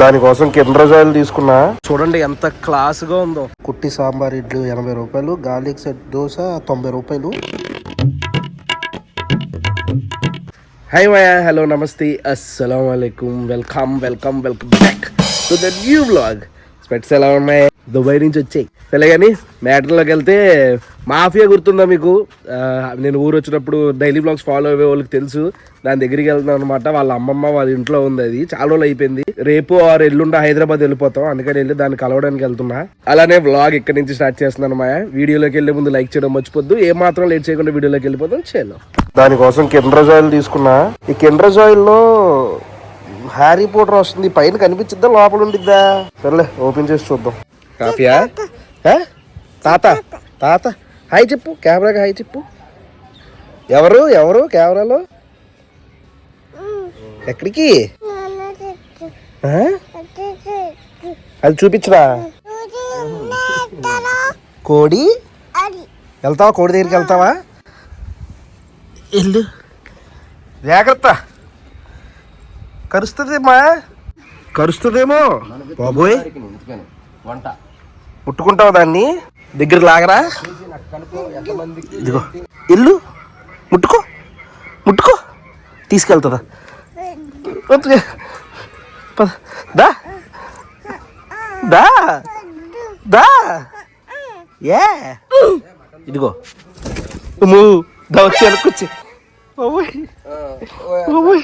దానికోసం కింద జాయిలు తీసుకున్నా. చూడండి ఎంత క్లాస్గా ఉందో. కుట్టి సాంబార్ ఇడ్లు ఎనభై రూపాయలు గార్లిక్ సెట్ దోశ తొంభై రూపాయలు. హాయ్ మాయా హలో నమస్తే అస్సలం వాలేకుమ్ welcome welcome welcome back to the new blog స్పెట్స్ ఎలా ఉన్నాయి? దుబాయ్ నుంచి వచ్చాయి. సరే కానీ మ్యాటర్లోకి వెళ్తే మాఫియా గుర్తుందా మీకు? నేను ఊరు వచ్చినప్పుడు డైలీ బ్లాగ్స్ ఫాలో అయ్యే వాళ్ళకి తెలుసు. దాని దగ్గరికి వెళ్తాం అనమాట వాళ్ళ అమ్మమ్మ వాళ్ళ ఇంట్లో ఉంది అది. చాలా రోజులు అయిపోయింది. రేపు ఆరు ఎల్లుండి హైదరాబాద్ వెళ్ళిపోతాం. అందుకని వెళ్ళి దాన్ని కలవడానికి వెళ్తున్నా. అలానే వ్లాగ్ ఇక్కడ నుంచి స్టార్ట్ చేస్తున్నాను మాయా వీడియోలోకి వెళ్ళే ముందు లైక్ చేయడం మర్చిపోద్దు. ఏ మాత్రం లేట్ చేయకుండా వీడియోలోకి వెళ్ళిపోతాం చేయలేం దానికోసం కిండ్ర జాయిల్ తీసుకున్నా. ఈ కిండ్ర జాయిల్లో హ్యారీ పోటర్ వస్తుంది. పైన కనిపించిద్దా? లోపల ఉండిద్దా? సర్లే ఓపెన్ చేసి చూద్దాం. కాఫీయా? హ? తాత? తాత. హాయ్ చెప్పు కెమెరాకి హాయ్ చెప్పు. ఎవరు? ఎవరు? కెమెరాలో? ఎక్కడికి? అది చూపించరా? కోడి వెళ్తావా? కోడి దగ్గరికి వెళ్తావా? వెళ్ళు. జాగ్రత్త. కరుస్తుందేమా? కరుస్తుందేమో? బాబోయ్. వంట ముట్టుకుంటావు దాన్ని? దగ్గర లాగరా. ఇదిగో. ఇల్లు? ముట్టుకో. ముట్టుకో. తీసుకెళ్తుందా. దా. దా. దా. ఏ? ఇదిగో. నువ్వు దా వచ్చి వెనక్కొచ్చి. బాబోయ్.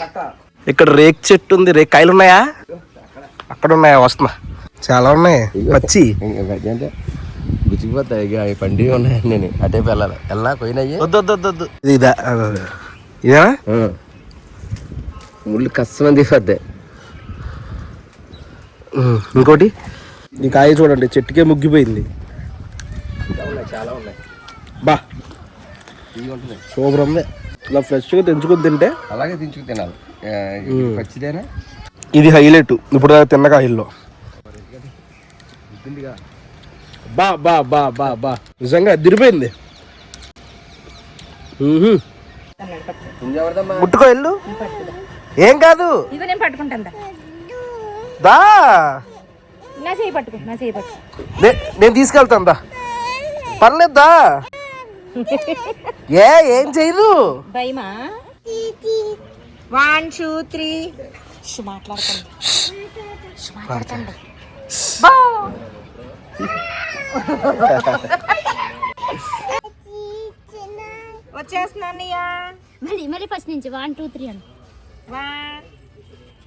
ఇక్కడ రేక్ చెట్టు ఉంది. రేక్ కాయలు ఉన్నాయా అక్కడ ఉన్నాయా వస్తున్నా. చాలా ఉన్నాయి. పచ్చి. అంటే గుచ్చిపోతాయి. పండుగ ఉన్నాయి. నేను అటే వెళ్ళాలి. వెళ్ళా పోయినాయి? వద్దు వద్దు వద్దు వద్దు. ఇది ఇదా? ఇదేనా? ముళ్ళు కష్టం తీసొద్దే ఇంకోటి? ఈ కాయ చూడండి చెట్టుకే ముగ్గిపోయింది. చాలా ఉన్నాయి. బా. ఇవి ఉంటున్నాయి. సూపర్ ఉంది ఇలా ఫ్రెష్గా తెంచుకొని తింటే? అలాగే తించుకు తినాలి. పచ్చిదేనా? ఇది హైలైట్. ఇప్పుడు తిన్న కాయల్లో. బా బా బా బా బా. నిజంగా అదిరిపోయింది. ముట్టుకో ఇల్లు. ఏం కాదు. నేను పట్టుకుంటాను దా. దా. నా చేయి పట్టుకో నా చేయి పట్టుకో. నే- నేను తీసుకెళ్తాను దా. పర్లేదా ఏ ఏం చేయదు భయమా? వన్ టూ త్రీ మాట్లాడకండి. మాట్లాడకండి. బా. వచ్చేస్తున్నా అన్నయ్య. మళ్ళీ మళ్ళీ ఫస్ట్ నుంచి వన్ టూ త్రీ అని. వన్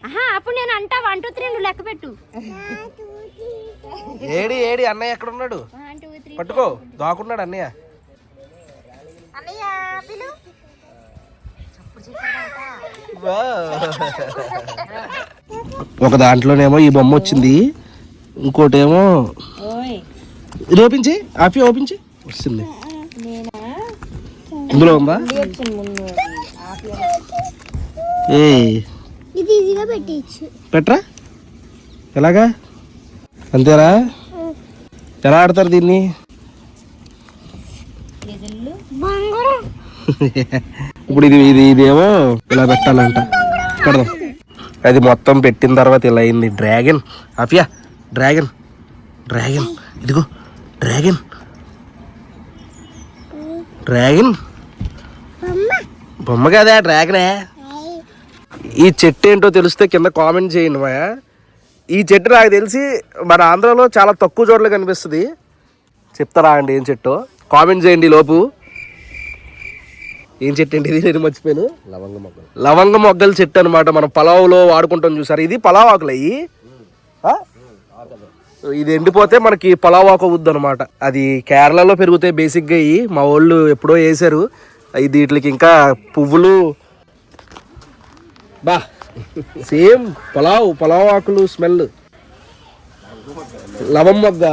ఆహా అప్పుడు నేను అంటా వన్ టూ త్రీ నువ్వు లెక్క పెట్టు. ఏడి ఏడి అన్నయ్య ఎక్కడ ఉన్నాడు? పట్టుకో దాకున్నాడు అన్నయ్య. అన్నయ్య పిలు. ఒక దాంట్లోనేమో ఈ బొమ్మ వచ్చింది. ఇంకోటేమో ఓయ్. ఇది ఓపించి ఆఫీ ఓపించి వస్తుంది నేనా ఇందులో ఉందా? ఏ పెట్రా ఎలాగా? అంతేరా? ఎలా ఆడతారు దీన్ని? ఇప్పుడు ఇది ఇది ఇదేమో ఇలా పెట్టాలంట. పెడదాం. అది మొత్తం పెట్టిన తర్వాత ఇలా అయింది. డ్రాగన్. ఆఫియా డ్రాగన్. డ్రాగన్. ఇదిగో డ్రాగన్. డ్రాగన్. బొమ్మ కదా డ్రాగనే? ఈ చెట్టు ఏంటో తెలిస్తే కింద కామెంట్ చేయండి మా ఈ చెట్టు నాకు తెలిసి మన ఆంధ్రాలో చాలా తక్కువ చోట్ల కనిపిస్తుంది. చెప్తారా అండి ఏం చెట్టు? కామెంట్ చేయండి లోపు. ఏం చెట్టు అండి ఇది? నేను మర్చిపోయాను. లవంగ మొక్కలు లవంగ మొగ్గల చెట్టు అనమాట మనం పలావులో వాడుకుంటాం చూసారు? ఇది పలావ్ ఆకులు అయ్యి? ఇది ఎండిపోతే మనకి పలావ్ ఆకు అవుద్ది అనమాట అది కేరళలో పెరుగుతాయి బేసిక్గా ఇవి మా వాళ్ళు ఎప్పుడో వేసారు ఇది వీటికి ఇంకా పువ్వులు. బా. సేమ్ పలావ్ పలావ్ ఆకులు స్మెల్. లవం మొగ్గ.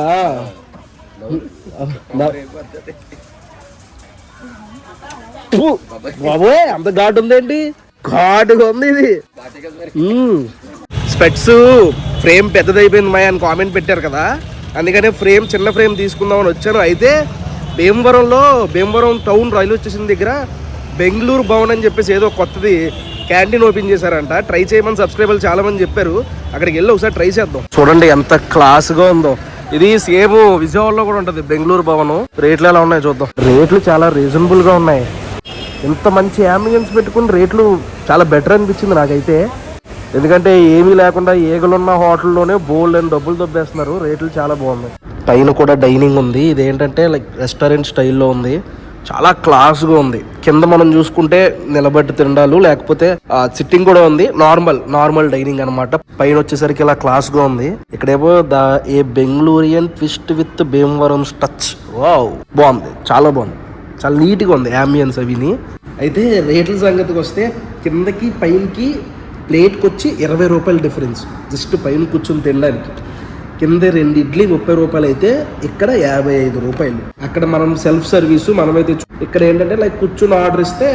బాబోయ్ అంత ఘాటు ఉందేంటి? ఘాటుగా ఉంది ఇది. స్పెట్స్ ఫ్రేమ్ పెద్దదైపోయింది మా అని కామెంట్ పెట్టారు కదా. అందుకనే ఫ్రేమ్ చిన్న ఫ్రేమ్ తీసుకుందామని వచ్చాను. అయితే భీమవరంలో భీమవరం టౌన్ రైల్వే స్టేషన్ దగ్గర బెంగళూరు భవన్ అని చెప్పేసి ఏదో కొత్తది క్యాంటీన్ ఓపెన్ చేశారంట. ట్రై చేయమని సబ్స్క్రైబర్లు చాలా మంది చెప్పారు. అక్కడికి వెళ్ళి ఒకసారి ట్రై చేద్దాం. చూడండి ఎంత క్లాస్గా ఉందో. ఇది సేమ్ విజయవాడలో కూడా ఉంటది బెంగళూరు భవనం. రేట్లు ఎలా ఉన్నాయి చూద్దాం. రేట్లు చాలా రీజనబుల్గా ఉన్నాయి. ఇంత మంచి అంబియన్స్ పెట్టుకుని రేట్లు చాలా బెటర్ అనిపించింది నాకైతే. ఎందుకంటే ఏమీ లేకుండా ఏగలున్న హోటల్లోనే బోల్డ్ అని డబ్బులు దొబ్బేస్తున్నారు. రేట్లు చాలా బాగున్నాయి. పైన కూడా డైనింగ్ ఉంది. ఇదేంటంటే లైక్ రెస్టారెంట్ స్టైల్లో ఉంది. చాలా క్లాస్గా ఉంది. కింద మనం చూసుకుంటే నిలబెట్టి తిండాలు లేకపోతే సిట్టింగ్ కూడా ఉంది. నార్మల్ నార్మల్ డైనింగ్ అన్నమాట. పైన వచ్చేసరికి ఇలా క్లాస్గా ఉంది. ఇక్కడేమో the a Bengalurian twist with Bhimavaram touch wow బాగుంది. చాలా బాగుంది. చాలా నీట్గా ఉంది యాంబియన్స్ అవిని. అయితే రేట్ల సంగతికి వస్తే కిందకి పైనకి ప్లేట్కి వచ్చి ఇరవై రూపాయల డిఫరెన్స్ జస్ట్ పైన కూర్చొని తినడానికి. కింద రెండు ఇడ్లీ ముప్పై రూపాయలు అయితే ఇక్కడ యాభై ఐదు రూపాయలు. అక్కడ మనం సెల్ఫ్ సర్వీసు మనమైతే ఇక్కడ ఏంటంటే లైక్ కూర్చుని ఆర్డర్ ఇస్తే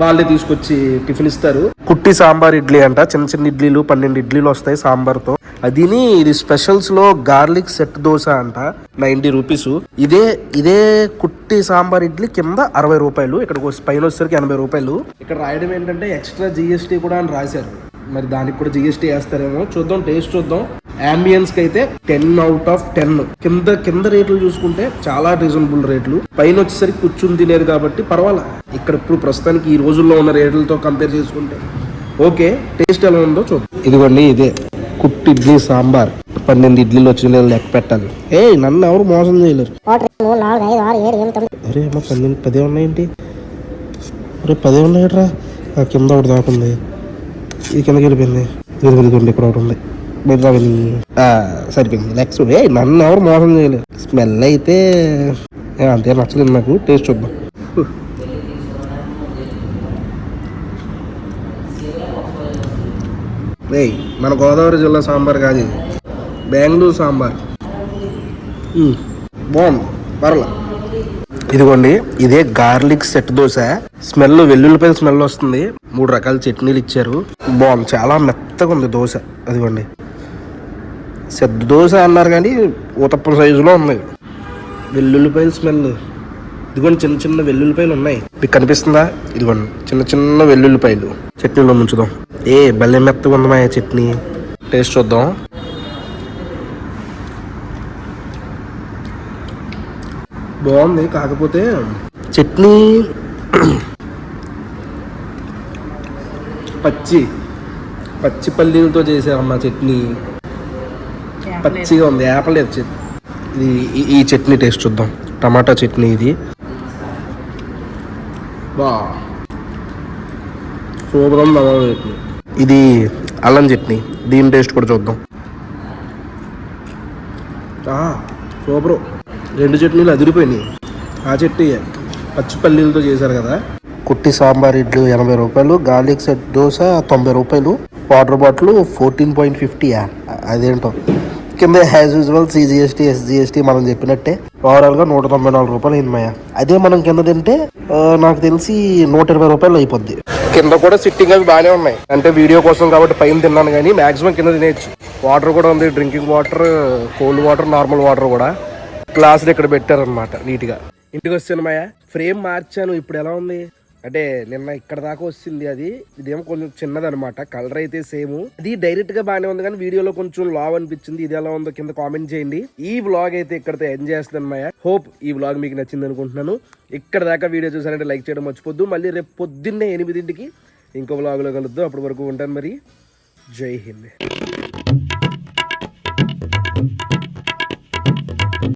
వాళ్ళే తీసుకొచ్చి టిఫిన్ ఇస్తారు. కుట్టి సాంబార్ ఇడ్లీ అంట చిన్న చిన్న ఇడ్లీలు పన్నెండు ఇడ్లీలు వస్తాయి సాంబార్తో. అదిని ఇది స్పెషల్స్లో గార్లిక్ సెట్ దోశ అంట నైన్టీ రూపీస్. ఇదే ఇదే కుట్టి సాంబార్ ఇడ్లీ కింద అరవై రూపాయలు ఇక్కడ పైన వచ్చేసరికి ఎనభై రూపాయలు. ఇక్కడ రాయడం ఏంటంటే ఎక్స్ట్రా జిఎస్టీ కూడా అని రాశారు. మరి దానికి కూడా జిఎస్టీ వేస్తారేమో చూద్దాం టేస్ట్ చూద్దాం. అంబియన్స్కి అయితే టెన్ అవుట్ ఆఫ్ టెన్ కింద కింద రేట్లు చూసుకుంటే చాలా రీజనబుల్ రేట్లు. పైన వచ్చేసరికి కూర్చుని తినేది కాబట్టి పర్వాలా. ఇక్కడ ఇప్పుడు ప్రస్తుతానికి ఈ రోజుల్లో ఉన్న రేట్లతో కంపేర్ చేసుకుంటే. ఓకే టేస్ట్ ఎలా ఉందో చూద్దాం. ఇదిగోండి ఇదే. కుట్టి ఇడ్లీ సాంబార్. పన్నెండు ఇడ్లీలు వచ్చిన లెక్క పెట్టాలి. ఏ నన్ను ఎవరు మోసం చేయలేరు. అరే అమ్మ పన్నెండు పదే ఉన్నాయేంటి? అరే పదే ఉన్నాయట్రా? కింద ఒకటి దాకుంది. ఇది కిందకి వెళ్ళిపోయింది. ఇదిగో ఇదిగోండి ఇక్కడ ఒకటి ఉంది. మీరు సరిపోయింది. నెక్స్ట్ ఏ నన్ను ఎవరు మోసం చేయలేదు. స్మెల్ అయితే అంతే నచ్చలేదు నాకు. టేస్ట్ చూద్దాం. ఏయ్ మన గోదావరి జిల్లా సాంబార్ కాదు ఇది. బెంగళూరు సాంబార్. బాగుంది. పర్లా. ఇదిగోండి ఇదే గార్లిక్ సెట్ దోశ. స్మెల్ వెల్లుల్లిపాయలు స్మెల్ వస్తుంది. మూడు రకాల చట్నీలు ఇచ్చారు. బాగుంది. చాలా మెత్తగా ఉంది దోశ. అదిగోండి. సెట్ దోశ అన్నారు కానీ ఊతప్పం సైజులో ఉంది వెల్లుల్లిపాయల స్మెల్ ఇదిగోండి చిన్న చిన్న వెల్లుల్లిపాయలు ఉన్నాయి. మీకు కనిపిస్తుందా? ఇదిగోండి చిన్న చిన్న వెల్లుల్లిపాయలు. చట్నీలో ముంచుదాం ఏ భలే మెత్తగా ఉంది మా చట్నీ. టేస్ట్ చూద్దాం. బాగుంది కాకపోతే చట్నీ పచ్చి పచ్చి పల్లీలతో చేసామన్న చట్నీ. పచ్చిగా ఉంది యాపల్ లేదు ఇది ఈ- ఈ చట్నీ టేస్ట్ చూద్దాం. టమాటా చట్నీ ఇది. బా సూపర్ ఉంది టమాటా చట్నీ. ఇది అల్లం చట్నీ. దీని టేస్ట్ కూడా చూద్దాం. సూపరు. రెండు చట్నీలు అదిరిపోయినాయి. ఆ చట్నీ పచ్చి పల్లీలతో చేశారు కదా. కుట్టి సాంబార్ ఇడ్లు ఎనభై రూపాయలు గార్లిక్ సెట్ దోశ తొంభై రూపాయలు వాటర్ బాటిల్ ఫోర్టీన్ పాయింట్ ఫిఫ్టీయా అదేంటో? కింద యాజ్ యూజువల్ సిజిఎస్టీ ఎస్జిఎస్టీ మనం చెప్పినట్టే. ఓవరాల్గా నూట తొంభై నాలుగు రూపాయలు అయింది అదే మనం కింద తింటే నాకు తెలిసి నూట ఇరవై రూపాయలు అయిపోద్ది. కింద కూడా సిట్టింగ్ అవి బాగానే ఉన్నాయి. అంటే వీడియో కోసం కాబట్టి పైన తిన్నాను కానీ మాక్సిమం కింద తినేయచ్చు. వాటర్ కూడా ఉంది drinking water cold water normal water కూడా. గ్లాసులు ఇక్కడ పెట్టారనమాట నీట్గా ఇంటికి వస్తాను ఫ్రేమ్ మార్చాను ఇప్పుడు ఎలా ఉంది? అంటే నిన్న ఇక్కడ దాకా వచ్చింది అది. ఇదేమో కొంచెం చిన్నది అనమాట కలర్ అయితే సేమ్ అది డైరెక్ట్గా బాగానే ఉంది కానీ వీడియోలో కొంచెం లావ్ అనిపించింది. ఇది ఎలా ఉందో కింద కామెంట్ చేయండి. ఈ వ్లాగ్ అయితే ఇక్కడతో ఎంజాయ్ చేస్తున్నాను హోప్ ఈ వ్లాగ్ మీకు నచ్చింది అనుకుంటున్నాను. ఇక్కడ దాకా వీడియో చూసారంటే లైక్ చేయడం మర్చిపోద్దు. మళ్ళీ రేపు పొద్దున్నే ఎనిమిదింటికి ఇంకో వ్లాగ్లో కలుద్దాం. అప్పటి వరకు ఉంటాను మరి. జై హింద్.